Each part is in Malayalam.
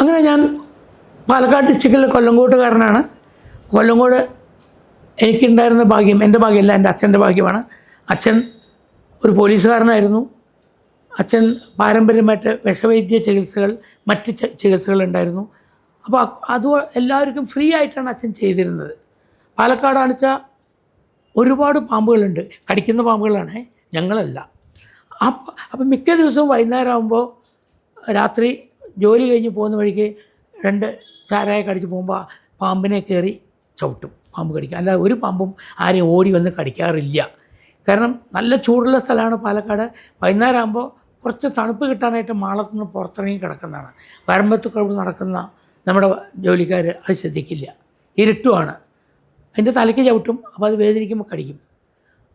അങ്ങനെ ഞാൻ പാലക്കാട് ഡിസ്ട്രിക്റ്റിലെ കൊല്ലങ്കോട്ടുകാരനാണ് കൊല്ലങ്കോട് എനിക്കുണ്ടായിരുന്ന ഭാഗ്യം എന്റെ ഭാഗ്യമല്ല എന്റെ അച്ഛന്റെ ഭാഗ്യമാണ്. അച്ഛൻ ഒരു പോലീസുകാരനായിരുന്നു. അച്ഛൻ പാരമ്പര്യമായിട്ട് വിഷവൈദ്യ ചികിത്സകൾ മറ്റ് ചികിത്സകൾ ഉണ്ടായിരുന്നു. അപ്പോൾ അത് എല്ലാവർക്കും ഫ്രീ ആയിട്ടാണ് അച്ഛൻ ചെയ്തിരുന്നത്. പാലക്കാട് വെച്ചാൽ ഒരുപാട് പാമ്പുകളുണ്ട്. കടിക്കുന്ന പാമ്പുകളാണ്. ഞങ്ങളല്ല. അപ്പം അപ്പം മിക്ക ദിവസവും വൈകുന്നേരം ആകുമ്പോൾ രാത്രി ജോലി കഴിഞ്ഞ് പോകുന്ന വഴിക്ക് രണ്ട് ചാരായ കടിച്ച് പോകുമ്പോൾ പാമ്പിനെ കയറി ചവിട്ടും. പാമ്പ് കടിക്കും. അല്ലാതെ ഒരു പാമ്പും ആരെയും ഓടി വന്ന് കടിക്കാറില്ല. കാരണം നല്ല ചൂടുള്ള സ്ഥലമാണ് പാലക്കാട്. വൈകുന്നേരം ആകുമ്പോൾ കുറച്ച് തണുപ്പ് കിട്ടാനായിട്ട് മാളത്തു നിന്ന് പുറത്തിറങ്ങി കിടക്കുന്നതാണ്. വരമ്പത്ത് കൂടെ നടക്കുന്ന നമ്മുടെ ജോലിക്കാർ അത് ശ്രദ്ധിക്കില്ല. ഇരുട്ടുമാണ് അതിന്റെ തലയ്ക്ക് ചവിട്ടും. അപ്പോൾ അത് വേദനിക്കുമ്പോൾ കടിക്കും.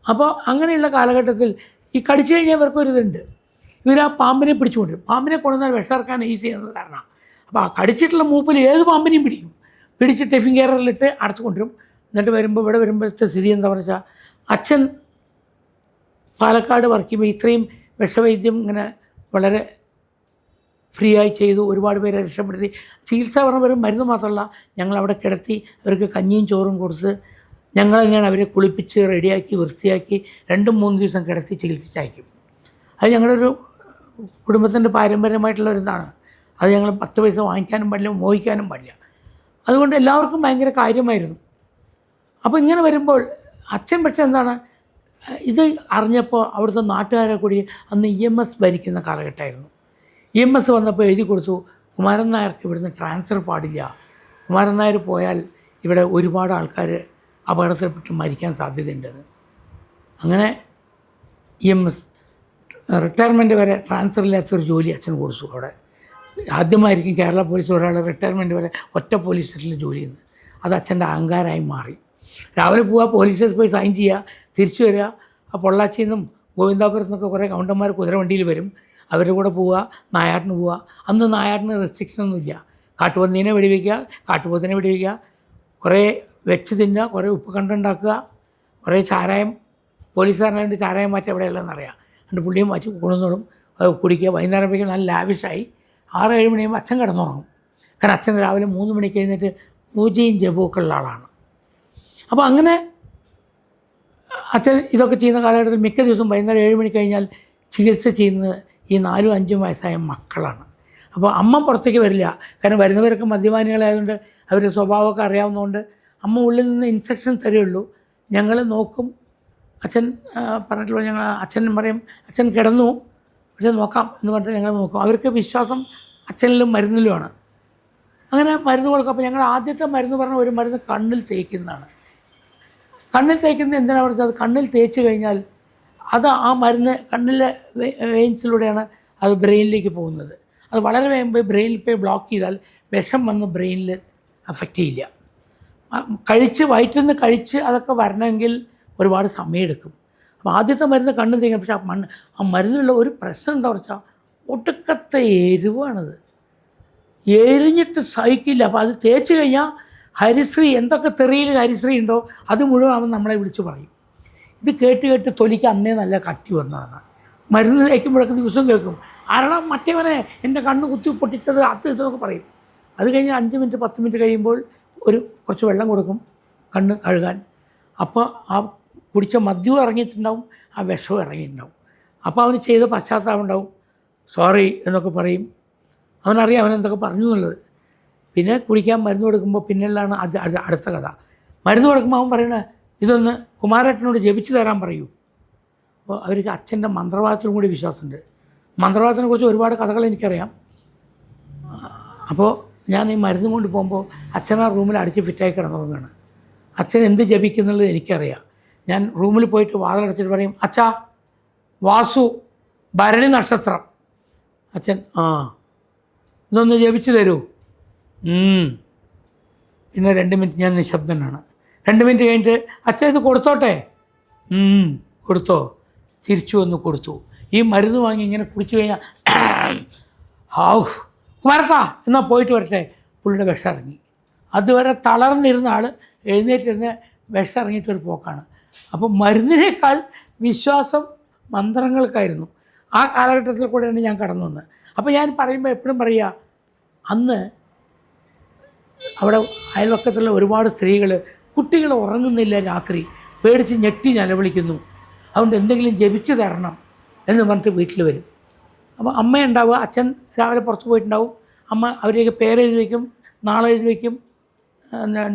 അപ്പോൾ അങ്ങനെയുള്ള കാലഘട്ടത്തിൽ ഈ കടിച്ചു കഴിഞ്ഞാൽ ഇവർക്കൊരു ഇതുണ്ട് ഇവർ ആ പാമ്പിനെ പിടിച്ചുകൊണ്ടിരും. പാമ്പിനെ കൊണ്ടുവന്നാൽ വിഷർക്കാൻ ഈസി എന്നത് കാരണം അപ്പോൾ കടിച്ചിട്ടുള്ള മൂപ്പിൽ ഏത് പാമ്പിനെയും പിടിക്കും. പിടിച്ച് ടെഫിൻ കെയറിലിട്ട് അടച്ചു കൊണ്ടുവരും. എന്നിട്ട് വരുമ്പോൾ ഇവിടെ വരുമ്പോഴത്തെ സ്ഥിതി എന്താ വെച്ചാൽ അച്ഛൻ പാലക്കാട് വർക്ക് ചെയ്യുമ്പോൾ ഇത്രയും വിഷവൈദ്യം ഇങ്ങനെ വളരെ ഫ്രീ ആയി ചെയ്തു ഒരുപാട് പേരെ രക്ഷപ്പെടുത്തി. ചികിത്സ പറഞ്ഞവരും മരുന്ന് മാത്രമല്ല ഞങ്ങൾ അവിടെ കിടത്തി അവർക്ക് കഞ്ഞിയും ചോറും കൊടുത്ത് ഞങ്ങൾ തന്നെയാണ് അവരെ കുളിപ്പിച്ച് റെഡിയാക്കി വൃത്തിയാക്കി രണ്ടും മൂന്ന് ദിവസം കിടത്തി ചികിത്സിച്ചയക്കും അത് ഞങ്ങളുടെ ഒരു കുടുംബത്തിന്റെ പാരമ്പര്യമായിട്ടുള്ള ഒരു ഇതാണ്. അത് ഞങ്ങൾ പത്ത് പൈസ വാങ്ങിക്കാനും പാടില്ല മോഹിക്കാനും പാടില്ല. അതുകൊണ്ട് എല്ലാവർക്കും ഭയങ്കര കാര്യമായിരുന്നു. അപ്പോൾ ഇങ്ങനെ വരുമ്പോൾ അച്ഛൻ പക്ഷേ എന്താണ് ഇത് അറിഞ്ഞപ്പോൾ അവിടുത്തെ നാട്ടുകാരെ കൂടി അന്ന് ഇ എം എസ് ഭരിക്കുന്ന കാലഘട്ടമായിരുന്നു. ഇ എം എസ് വന്നപ്പോൾ എഴുതി കൊടുത്തു കുമാരൻ നായർക്ക് ഇവിടുന്ന് ട്രാൻസ്ഫർ പാടില്ല. കുമാരൻ നായർ പോയാൽ ഇവിടെ ഒരുപാട് ആൾക്കാർ അപകടത്തിൽപ്പെട്ട് മരിക്കാൻ സാധ്യതയുണ്ടെന്ന്. അങ്ങനെ ഇ എം എസ് റിട്ടയർമെന്റ് വരെ ട്രാൻസ്ഫർ ഒരു ജോലി അച്ഛൻ കൊടുത്തു അവിടെ. ആദ്യമായിരിക്കും കേരള പോലീസ് ഒരാൾ റിട്ടയർമെന്റ് വരെ ഒറ്റ പോലീസ് സ്റ്റേഷനിൽ ജോലി ചെയ്യുന്നത്. അത് അച്ഛന്റെ അഹങ്കാരമായി മാറി. രാവിലെ പോവുക പോലീസ് പോയി സൈൻ ചെയ്യുക തിരിച്ചു വരിക ആ പൊള്ളാച്ചിയിൽ നിന്നും ഗോവിന്ദാപുരത്തു നിന്നൊക്കെ കുറേ കൗണ്ടന്മാർ കുതിരവണ്ടിയിൽ വരും. അവരുടെ കൂടെ പോവുക നായാട്ടിന് പോവുക അന്ന് നായാട്ടിന് റെസ്ട്രിക്ഷൻ ഒന്നുമില്ല കാട്ടുപന്നീനെ വെടിവെക്കുക കാട്ടുപോത്തിനെ വെടിവെക്കുക കുറേ വെച്ച് തിന്നുക കുറേ ഉപ്പ് കണ്ടുണ്ടാക്കുക കുറേ ചാരായം പോലീസുകാരനായിട്ട് ചാരായം മാറ്റി എവിടെയല്ലെന്നറിയാം എന്നിട്ട് പുള്ളിയും വച്ച് കൊണ്ടുവന്നോളും അത് കുടിക്കുക. വൈകുന്നേരം നല്ല ലാവിഷായി. ആറ് ഏഴ് മണിയാകുമ്പോൾ അച്ഛൻ കിടന്നുറങ്ങും. കാരണം അച്ഛൻ രാവിലെ മൂന്ന് മണിക്ക് എഴുന്നേറ്റ് പൂജയും ജപമൊക്കെ ഉള്ള ആളാണ്. അപ്പോൾ അങ്ങനെ അച്ഛൻ ഇതൊക്കെ ചെയ്യുന്ന കാലഘട്ടത്തിൽ മിക്ക ദിവസവും വൈകുന്നേരം ഏഴ് മണി കഴിഞ്ഞാൽ ചികിത്സ ചെയ്യുന്നത് ഈ നാലും അഞ്ചും വയസ്സായ മക്കളാണ്. അപ്പോൾ അമ്മ പുറത്തേക്ക് വരില്ല. കാരണം വരുന്നവരൊക്കെ മദ്യപാനികളായതുകൊണ്ട് അവരുടെ സ്വഭാവമൊക്കെ അറിയാവുന്നതുകൊണ്ട് അമ്മ ഉള്ളിൽ നിന്ന് ഇൻസ്ട്രക്ഷൻ തരുള്ളൂ ഞങ്ങൾ നോക്കും അച്ഛൻ പറഞ്ഞിട്ടുള്ള ഞങ്ങൾ അച്ഛൻ പറയും അച്ഛൻ കിടന്നു പക്ഷെ നോക്കാം എന്ന് പറഞ്ഞിട്ട് ഞങ്ങൾ നോക്കും. അവർക്ക് വിശ്വാസം അച്ഛനിലും മരുന്നിലുമാണ്. അങ്ങനെ മരുന്ന് കൊടുക്കും. അപ്പോൾ ഞങ്ങൾ ആദ്യത്തെ മരുന്ന് പറഞ്ഞ ഒരു മരുന്ന് കണ്ണിൽ തേക്കുന്നതാണ്. കണ്ണിൽ തേക്കുന്നത് എന്തിനാണ് പറഞ്ഞത് അത് കണ്ണിൽ തേച്ച് കഴിഞ്ഞാൽ അത് ആ മരുന്ന് കണ്ണിലെ വെയിൻസിലൂടെയാണ് അത് ബ്രെയിനിലേക്ക് പോകുന്നത്. അത് വളരെ വേഗം ബ്രെയിനിൽ പോയി ബ്ലോക്ക് ചെയ്താൽ വിഷം വന്ന് ബ്രെയിനിൽ അഫക്റ്റ് ചെയ്യില്ല. കഴിച്ച് വയറ്റിൽ നിന്ന് കഴിച്ച് അതൊക്കെ വരണമെങ്കിൽ ഒരുപാട് സമയമെടുക്കും. അപ്പോൾ ആദ്യത്തെ മരുന്ന് കണ്ണു തീങ്ങി പക്ഷേ ആ മണ്ണ് ആ മരുന്നിലുള്ള ഒരു പ്രശ്നം എന്താ വെച്ചാൽ ഒടുക്കത്തെ എരിവാണത്. എരിഞ്ഞിട്ട് സഹിക്കില്ല. അപ്പോൾ അത് തേച്ച് കഴിഞ്ഞാൽ ഹരിശ്രീ എന്തൊക്കെ തെറിയിൽ ഹരിശ്രീ ഉണ്ടോ അത് മുഴുവൻ അവൻ നമ്മളെ വിളിച്ച് പറയും. ഇത് കേട്ട് കേട്ട് തൊലിക്ക് അന്നേ നല്ല കട്ടി വന്നതാണ്. മരുന്ന് തേക്കുമ്പോഴൊക്കെ ദിവസം കേൾക്കും. കാരണം മറ്റവനെ എന്റെ കണ്ണ് കുത്തി പൊട്ടിച്ചത് അത് ഇതൊക്കെ പറയും. അത് കഴിഞ്ഞ് അഞ്ച് മിനിറ്റ് പത്ത് മിനിറ്റ് കഴിയുമ്പോൾ ഒരു കുറച്ച് വെള്ളം കൊടുക്കും കണ്ണ് കഴുകാൻ. അപ്പോൾ ആ കുടിച്ച മദ്യവും ഇറങ്ങിയിട്ടുണ്ടാവും ആ വിഷവും ഇറങ്ങിയിട്ടുണ്ടാവും. അപ്പോൾ അവന് ചെയ്ത പശ്ചാത്താപം ഉണ്ടാവും. സോറി എന്നൊക്കെ പറയും. അവനറിയാം അവൻ എന്തൊക്കെ പറഞ്ഞു എന്നുള്ളത്. പിന്നെ കുടിക്കാൻ മരുന്ന് കൊടുക്കുമ്പോൾ പിന്നെല്ലാണ് അത് അടുത്ത കഥ. മരുന്ന് കൊടുക്കുമ്പോൾ അവൻ പറയണ ഇതൊന്ന് കുമാരേട്ടനോട് ജപിച്ചു തരാൻ പറയൂ. അപ്പോൾ അവർക്ക് അച്ഛന്റെ മന്ത്രവാദത്തിനും കൂടി വിശ്വാസമുണ്ട്. മന്ത്രവാദത്തിനെ കുറിച്ച് ഒരുപാട് കഥകൾ എനിക്കറിയാം. അപ്പോൾ ഞാൻ ഈ മരുന്ന് കൊണ്ട് പോകുമ്പോൾ അച്ഛൻ ആ റൂമിൽ അടിച്ച് ഫിറ്റായി കിടന്നുറങ്ങുകയാണ് അച്ഛൻ എന്ത് ജപിക്കുന്നുള്ളത് എനിക്കറിയാം. ഞാൻ റൂമിൽ പോയിട്ട് വാതിലടച്ചിട്ട് പറയും അച്ഛാ വാസു ഭരണി നക്ഷത്രം. അച്ഛൻ ആ ഇതൊന്ന് ജപിച്ചു തരൂ. പിന്നെ രണ്ട് മിനിറ്റ് ഞാൻ നിശബ്ദനാണ്. രണ്ട് മിനിറ്റ് കഴിഞ്ഞിട്ട് അച്ഛൻ ഇത് കൊടുത്തോട്ടെ? കൊടുത്തോ. തിരിച്ചു വന്ന് കൊടുത്തു. ഈ മരുന്ന് വാങ്ങി ഇങ്ങനെ കുടിച്ചു കഴിഞ്ഞാൽ ഹാവ്. കുമാരട്ടാ എന്നാൽ പോയിട്ട് വരട്ടെ. പുള്ളിയുടെ വിഷം ഇറങ്ങി. അതുവരെ തളർന്നിരുന്ന ആൾ എഴുന്നേറ്റിരുന്ന് വിഷം ഇറങ്ങിയിട്ടൊരു പോക്കാണ്. അപ്പോൾ മരുന്നിനേക്കാൾ വിശ്വാസം മന്ത്രങ്ങൾക്കായിരുന്നു. ആ കാലഘട്ടത്തിൽ കൂടെയാണ് ഞാൻ കടന്നു വന്നത്. അപ്പോൾ ഞാൻ പറയുമ്പോൾ എപ്പോഴും പറയുക അന്ന് അവിടെ അയൽവക്കത്തുള്ള ഒരുപാട് സ്ത്രീകൾ കുട്ടികൾ ഉറങ്ങുന്നില്ല രാത്രി. പേടിച്ച് ഞെട്ടി നിലവിളിക്കുന്നു അതുകൊണ്ട് എന്തെങ്കിലും ജപിച്ചു തരണം എന്ന് പറഞ്ഞിട്ട് വീട്ടിൽ വരും. അപ്പോൾ അമ്മ ഉണ്ടാവുക അച്ഛൻ രാവിലെ പുറത്ത് പോയിട്ടുണ്ടാവും. അമ്മ അവരെയൊക്കെ പേരെഴുതി വയ്ക്കും നാളെ എഴുതി വയ്ക്കും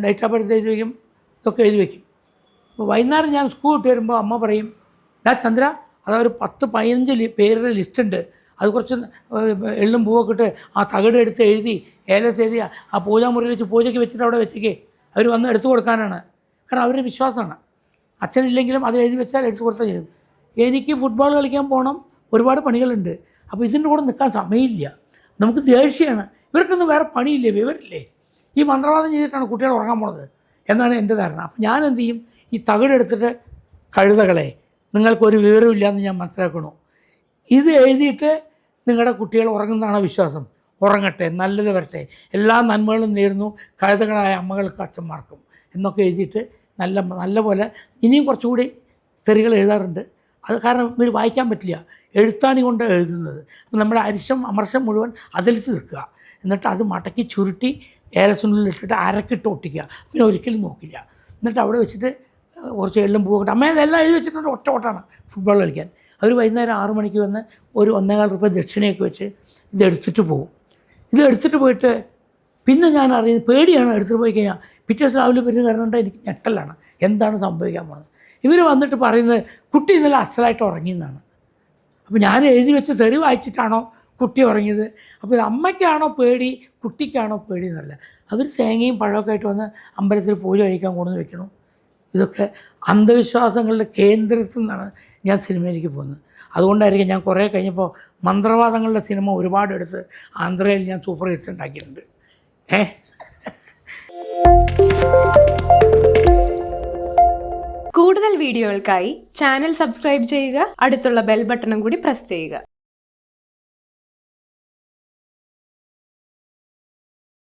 ഡേറ്റ് ഓഫ് ബർത്ത് എഴുതി വയ്ക്കും ഇതൊക്കെ എഴുതി വയ്ക്കും. വൈകുന്നേരം ഞാൻ സ്കൂൾ വിട്ട് വരുമ്പോൾ അമ്മ പറയും ഡാ ചന്ദ്ര അതാ ഒരു പത്ത് പതിനഞ്ച് പേരുടെ ലിസ്റ്റ് ഉണ്ട്. അത് കുറച്ച് എള്ളും പൂവൊക്കെ ഇട്ട് ആ തകിട് എടുത്ത് എഴുതി ഏലസ് എഴുതി ആ പൂജാമുറിയിൽ വെച്ച് പൂജയ്ക്ക് വെച്ചിട്ട് അവിടെ വെച്ചേക്കേ. അവർ വന്ന് എടുത്തു കൊടുക്കാനാണ്. കാരണം അവരുടെ വിശ്വാസമാണ്. അച്ഛനില്ലെങ്കിലും അത് എഴുതി വെച്ചാൽ എടുത്തു കൊടുത്താൽ ചെയ്യും. എനിക്ക് ഫുട്ബോൾ കളിക്കാൻ പോകണം ഒരുപാട് പണികളുണ്ട്. അപ്പോൾ ഇതിന്റെ കൂടെ നിൽക്കാൻ സമയമില്ല. നമുക്ക് ദേഷ്യമാണ്. ഇവർക്കൊന്നും വേറെ പണിയില്ലേ? വിവരില്ലേ ഈ മന്ത്രവാദം ചെയ്തിട്ടാണ് കുട്ടികൾ ഉറങ്ങാൻ പോണത്. എന്നാണ് എന്റെ ധാരണ. അപ്പോൾ ഞാൻ എന്ത് ചെയ്യും? ഈ തകിടെടുത്തിട്ട് കഴുതകളെ നിങ്ങൾക്കൊരു വിവരമില്ലാന്ന് ഞാൻ മനസ്സിലാക്കണു. ഇത് എഴുതിയിട്ട് നിങ്ങളുടെ കുട്ടികൾ ഉറങ്ങുന്നതാണ് വിശ്വാസം? ഉറങ്ങട്ടെ നല്ലത് വരട്ടെ. എല്ലാ നന്മകളും നേരുന്നു. കഴുതകളായ അമ്മകൾക്കും അച്ഛന്മാർക്കും എന്നൊക്കെ എഴുതിയിട്ട് നല്ല നല്ല പോലെ ഇനിയും കുറച്ചുകൂടി തെറികൾ എഴുതാറുണ്ട്. അത് കാരണം ഇവർ വായിക്കാൻ പറ്റില്ല. എഴുത്താണി കൊണ്ട് എഴുതുന്നത്. നമ്മുടെ അരിശം അമർശം മുഴുവൻ അതിൽ തീർക്കുക. എന്നിട്ട് അത് മടക്കി ചുരുട്ടി ഏലസിനുള്ളിൽ ഇട്ടിട്ട് അരക്കിട്ട് ഒട്ടിക്കുക. പിന്നെ ഒരിക്കലും നോക്കില്ല. എന്നിട്ട് അവിടെ വെച്ചിട്ട് കുറച്ച് എള്ളും പൂവൊക്കെ അമ്മ ഇതെല്ലാം എഴുതി വെച്ചിട്ടുണ്ട്. ഒറ്റ ഓട്ടാണ് ഫുട്ബോൾ കളിക്കാൻ. അവർ വൈകുന്നേരം ആറു മണിക്ക് വന്ന് ഒരു ഒന്നേകാൽ റുപ്യ ദക്ഷിണയൊക്കെ വെച്ച് ഇത് എടുത്തിട്ട് പോകും. ഇത് എടുത്തിട്ട് പോയിട്ട് പിന്നെ ഞാൻ അറിയുന്നത് പേടിയാണ് എടുത്തിട്ട് പോയി കഴിഞ്ഞാൽ പിറ്റേ ദിവസം രാവിലെ പറ്റുന്ന കാരണം എനിക്ക് ഞെട്ടലാണ്. എന്താണ് സംഭവിക്കാൻ പോകുന്നത്? ഇവർ വന്നിട്ട് പറയുന്നത് കുട്ടി ഇന്നലെ അസലായിട്ട് ഉറങ്ങിയെന്നാണ് അപ്പോൾ ഞാൻ എഴുതി വെച്ച് തെറി വായിച്ചിട്ടാണോ കുട്ടി ഉറങ്ങിയത്? അപ്പോൾ ഇത് അമ്മയ്ക്കാണോ പേടി? കുട്ടിക്കാണോ പേടി എന്നല്ല. അവർ തേങ്ങയും പഴമൊക്കെ ആയിട്ട് വന്ന് അമ്പലത്തിൽ പൂജ കഴിക്കാൻ കൊണ്ടുവന്ന് വെക്കണം. ഇതൊക്കെ അന്ധവിശ്വാസങ്ങളുടെ കേന്ദ്രത്തിൽ നിന്നാണ് ഞാൻ സിനിമയിലേക്ക് പോകുന്നത്. അതുകൊണ്ടായിരിക്കും ഞാൻ കുറേ കഴിഞ്ഞപ്പോൾ മന്ത്രവാദങ്ങളുടെ സിനിമ ഒരുപാട് എടുത്ത് ആന്ധ്രയിൽ ഞാൻ സൂപ്പർ ഹിറ്റ്സ് ഉണ്ടാക്കിയിട്ടുണ്ട്. ഏ? കൂടുതൽ വീഡിയോകൾക്കായി ചാനൽ സബ്സ്ക്രൈബ് ചെയ്യുക അടുത്തുള്ള ബെൽ ബട്ടണും കൂടി പ്രസ് ചെയ്യുക.